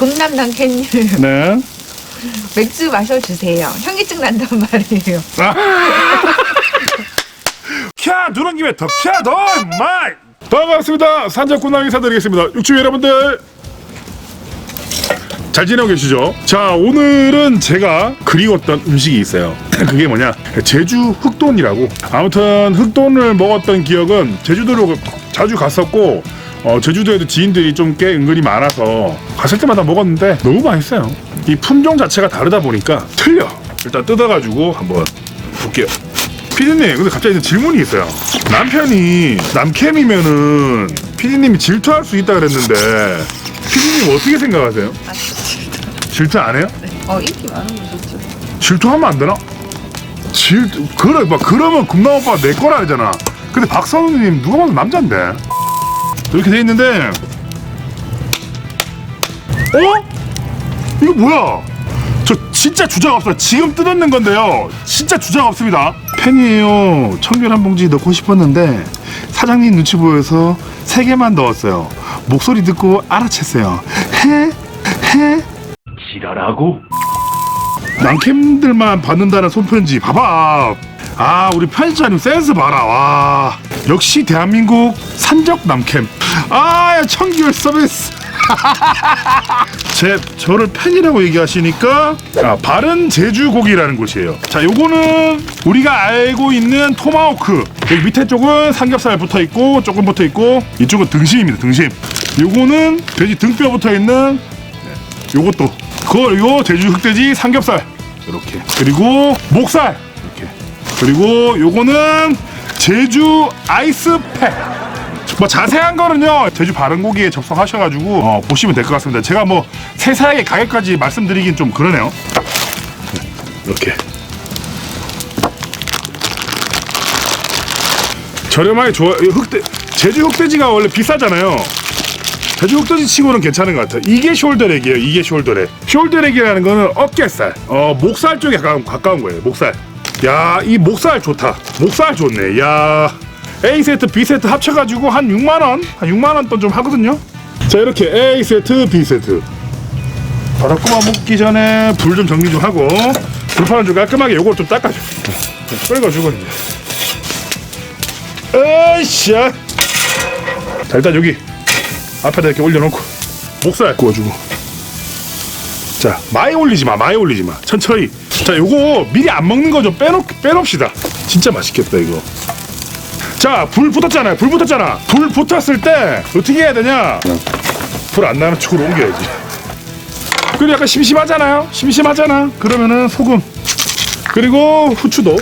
군남 남캔님. 네. 맥주 마셔주세요. 현기증 난단 말이에요. 캬 누른 김에 더캬더 마이 반갑습니다. 산적군남 인사드리겠습니다. 육주 여러분들. 잘 지내고 계시죠? 자 오늘은 제가 그리웠던 음식이 있어요. 그게 뭐냐? 제주 흑돈이라고. 아무튼 흑돈을 먹었던 기억은 제주도로 자주 갔었고 어, 제주도에도 지인들이 좀 꽤 은근히 많아서 갔을 때마다 먹었는데 너무 맛있어요 이 품종 자체가 다르다 보니까 틀려 일단 뜯어가지고 한번 볼게요 피디님 근데 갑자기 질문이 있어요 남편이 남캠이면은 피디님이 질투할 수 있다 그랬는데 피디님 어떻게 생각하세요? 질투 안 해요? 어 인기 많은 거 좋죠. 질투하면 안 되나? 질투 그래 막 그러면 금남 오빠 내 거라 하잖아 근데 박선우님 누가 봐도 남잔데 이렇게 돼 있는데 어? 이거 뭐야? 저 진짜 주작 없어요. 지금 뜯었는 건데요. 진짜 주작 없습니다. 팬이에요. 청결 한 봉지 넣고 싶었는데 사장님 눈치 보여서 세 개만 넣었어요. 목소리 듣고 알아챘어요. 해? 해? 지랄하고 남캠들만 받는다는 손편지 봐봐 아 우리 편집자님 센스 봐라 와 역시 대한민국 산적 남캠. 아 청결 서비스. 제 저를 팬이라고 얘기하시니까 아, 바른 제주 고기라는 곳이에요. 자 요거는 우리가 알고 있는 토마호크. 여기 밑에 쪽은 삼겹살 붙어 있고 조금 붙어 있고 이쪽은 등심입니다 등심. 요거는 돼지 등뼈 붙어 있는 요것도. 그거 요 제주 흑돼지 삼겹살. 이렇게. 그리고 목살. 이렇게. 그리고 요거는 제주 아이스팩 뭐 자세한 거는요 제주 바른고기에 접속하셔가지고 어, 보시면 될 것 같습니다 제가 뭐 세세하게 가격까지 말씀드리긴 좀 그러네요 이렇게 저렴하게 좋아 흑돼 제주 흑돼지가 원래 비싸잖아요 제주 흑돼지 치고는 괜찮은 것 같아요. 이게 숄더렉이에요. 이게 숄더렉. 숄더렉이라는 거는 어깨살, 어 목살 쪽에 가까운, 가까운 거예요. 목살. 야, 이 목살 좋다. 목살 좋네. 야, A 세트, B 세트 합쳐가지고 한 6만 원, 한 6만 원돈 좀 하거든요. 자, 이렇게 A 세트, B 세트. 바로 꼬마 먹기 전에 불 좀 정리 좀 하고 불판을 좀 깔끔하게 요걸 좀 닦아줘. 끓여가지고 이제. 으쌰. 자, 일단 여기 앞에다 이렇게 올려놓고 목살 구워주고 자 많이 올리지 마 많이 올리지 마 천천히 자 요거 미리 안 먹는 거 좀 빼놓 빼놓읍시다. 진짜 맛있겠다 이거. 자 불 붙었잖아요. 불 붙었잖아. 불 붙었을 때 어떻게 해야 되냐? 불 안 나는 쪽으로 옮겨야지. 그리고 약간 심심하잖아요. 심심하잖아. 그러면은 소금 그리고 후추도.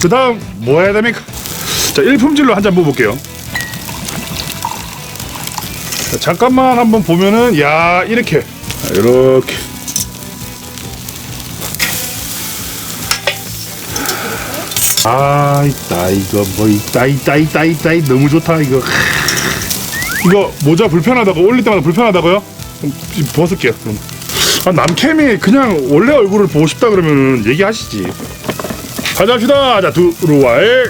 그 다음 뭐 해야 됩니까? 자 일품질로 한잔 먹어볼게요. 자, 잠깐만 한번 보면은 야 이렇게. 자, 이렇게 아 있다 이거 뭐 있다 있다 있다 있다 있 너무 좋다 이거. 이거 모자 불편하다고 올릴 때마다 불편하다고요? 그럼 벗을게요 그럼. 아, 남캠이 그냥 원래 얼굴을 보고 싶다 그러면 얘기하시지. 가자 합시다. 자 들어와에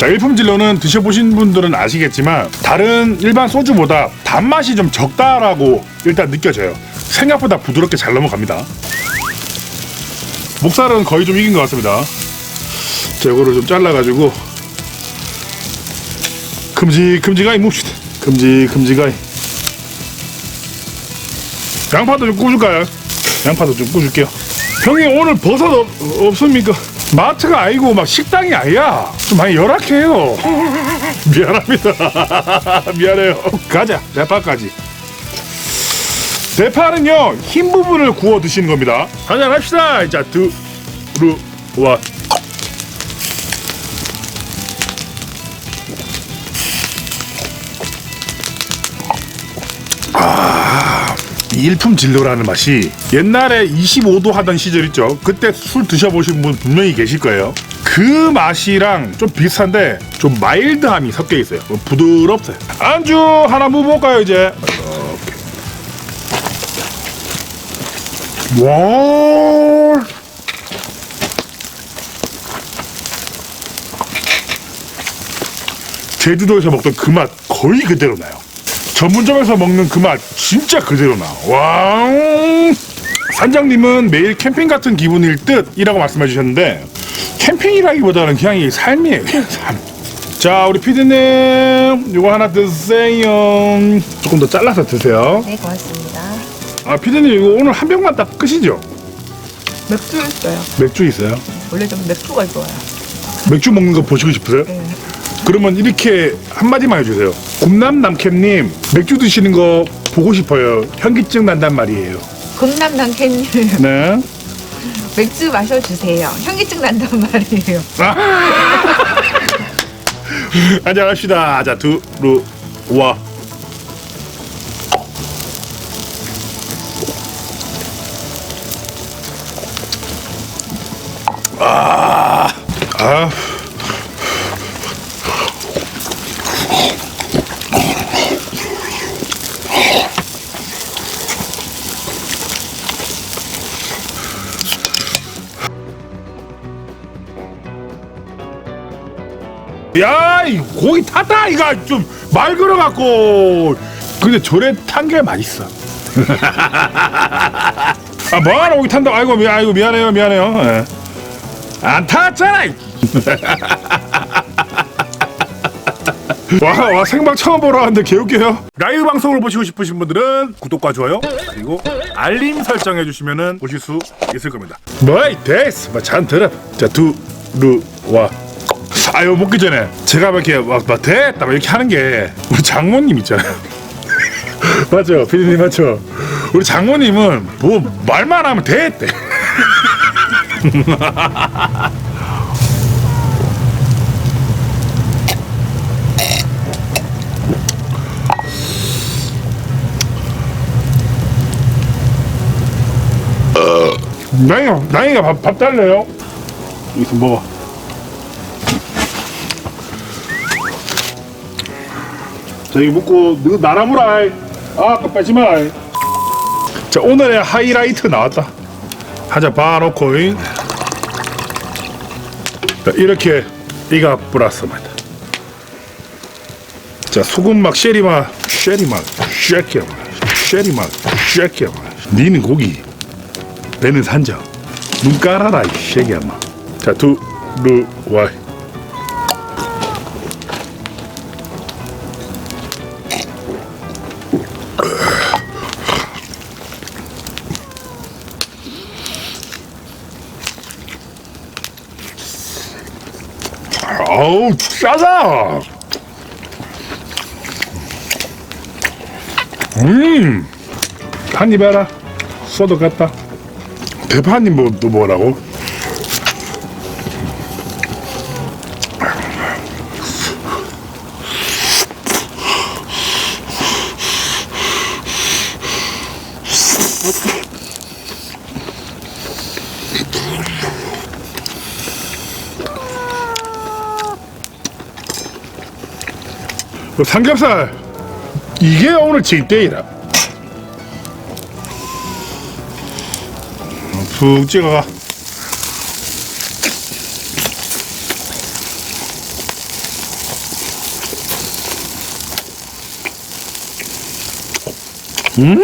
자, 일품질로는 드셔보신 분들은 아시겠지만 다른 일반 소주보다 단맛이 좀 적다라고 일단 느껴져요. 생각보다 부드럽게 잘 넘어갑니다. 목살은 거의 좀 이긴 것 같습니다. 자, 이거를 좀 잘라가지고 큼직큼직하게 묵시다. 큼직큼직하게 양파도 좀 구워줄까요? 양파도 좀 구워줄게요. 형님 오늘 버섯 없, 없습니까? 마트가 아니고 막 식당이 아니야. 좀 많이 열악해요. 미안합니다. 미안해요. 가자. 대파까지. 대파는요 흰 부분을 구워 드시는 겁니다. 한잔 합시다. 자 두 루 와 일품 진로라는 맛이 옛날에 25도 하던 시절 있죠. 그때 술 드셔보신 분 분명히 계실 거예요. 그 맛이랑 좀 비슷한데 좀 마일드함이 섞여 있어요. 뭐 부드럽어요. 안주 하나 뭐 먹어볼까요 이제? 와. 제주도에서 먹던 그 맛 거의 그대로 나요. 전문점에서 먹는 그 맛 진짜 그대로 나. 와. 산장님은 매일 캠핑 같은 기분일 듯이라고 말씀해 주셨는데 캠핑이라기보다는 그냥 이 삶이에요. 삶. 자, 우리 피디님 이거 하나 드세요. 조금 더 잘라서 드세요. 네, 고맙습니다. 아, 피디님 이거 오늘 한 병만 딱 끝이죠? 맥주 있어요. 맥주 있어요? 원래 좀 맥주가 좋아요. 맥주 먹는 거 보시고 싶으세요? 네. 그러면 이렇게 한마디만 해주세요. 굽남 남캠님 맥주 드시는 거 보고 싶어요. 현기증 난단 말이에요. 금남 남캐님 네. 맥주 마셔주세요. 현기증 난단 말이에요. 한잔합시다. 자, 두 루 와. 아, 아. 야, 이 고기 탔다 이거 좀 말 걸어갖고. 근데 저래 탄 게 맛있어. 아, 뭐하러 고기 탄다? 아이고 미, 아이고 미안해요, 미안해요. 예. 안 탔잖아. 이. 와, 와 생방 처음 보러 왔는데 개웃겨요. 라이브 방송을 보시고 싶으신 분들은 구독과 좋아요 그리고 알림 설정해 주시면은 보실 수 있을 겁니다. 뭐이 됐어, 뭐잔 들어. 자, 두루 와. 아유 먹기 전에 제가 막 이렇게 막, 막 됐다 막 이렇게 하는 게 우리 장모님 있잖아요. 맞죠, 피디님 맞죠. 우리 장모님은 뭐 말만 하면 됐대. 나이가 나이가 밥, 밥 달래요. 여기서 먹어. 자 이거 먹고 너 나라무라 아 아까 빼지 마. 자 오늘의 하이라이트 나왔다. 하자 봐놓고 잉. 자, 이렇게 이가 플러스입니다. 자 소금막 쉐리맛 쉐리맛 쉐키야 쉐리맛 쉐키야 니는 고기 배는 산적 눈 깔아라 이 쉐기야 자 두루 와 아우 짜다. 음. 한입 해라. 소도 같다. 대파님 뭐, 또 뭐라고? 삼겹살. 이게 오늘 징대이라. 푹 찍어가. 음,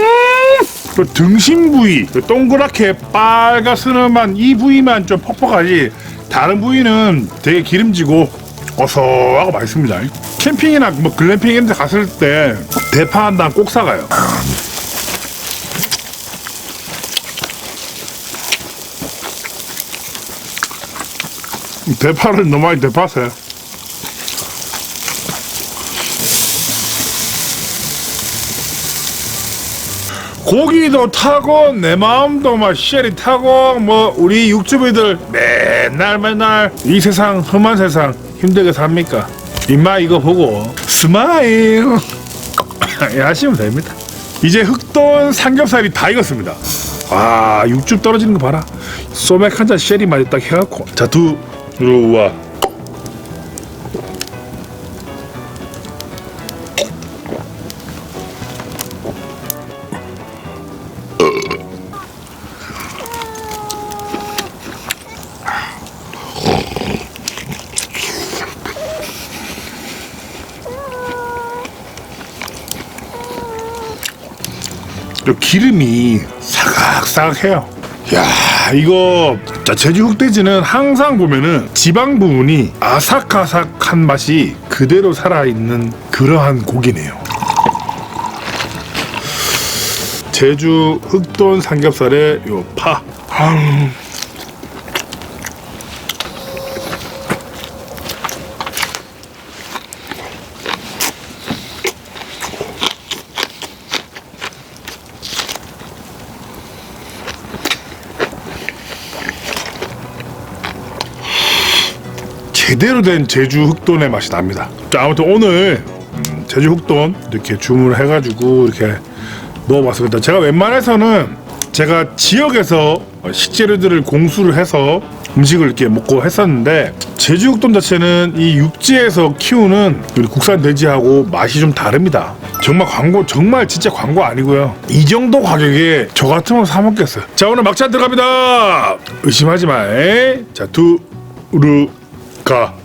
그 등심 부위, 그 동그랗게 빨가스름한 이 부위만 좀 퍽퍽하지. 다른 부위는 되게 기름지고 어서하고 맛있습니다. 캠핑이나 뭐 글램핑 이런 데 갔을 때 대파 한 단 꼭 사가요. 대파를 너무 많이 대파세요. 고기도 타고 내 마음도 막 쉘이 타고 뭐 우리 육주비들 맨날 맨날 이 세상 험한 세상 힘들게 삽니까? 임마 이거 보고 스마일 예, 하시면 됩니다. 이제 흑돈 삼겹살이 다 익었습니다. 아 육즙 떨어지는 거 봐라. 소맥 한 잔 쉐리 딱 해갖고 자두 들어와. 요 기름이 사각사각해요. 야 이거 자 제주 흑돼지는 항상 보면은 지방 부분이 아삭아삭한 맛이 그대로 살아있는 그러한 고기네요. 제주 흑돈 삼겹살의 요 파. 아, 제대로 된 제주 흑돈의 맛이 납니다. 자, 아무튼 오늘 음, 제주 흑돈 이렇게 주문을 해가지고 이렇게 먹어봤습니다. 제가 웬만해서는 제가 지역에서 식재료들을 공수를 해서 음식을 이렇게 먹고 했었는데 제주 흑돈 자체는 이 육지에서 키우는 우리 국산 돼지하고 맛이 좀 다릅니다. 정말 광고 정말 진짜 광고 아니고요. 이 정도 가격에 저 같으면 사 먹겠어요. 자 오늘 막차 들어갑니다. 의심하지 마. 에? 자 두루 가.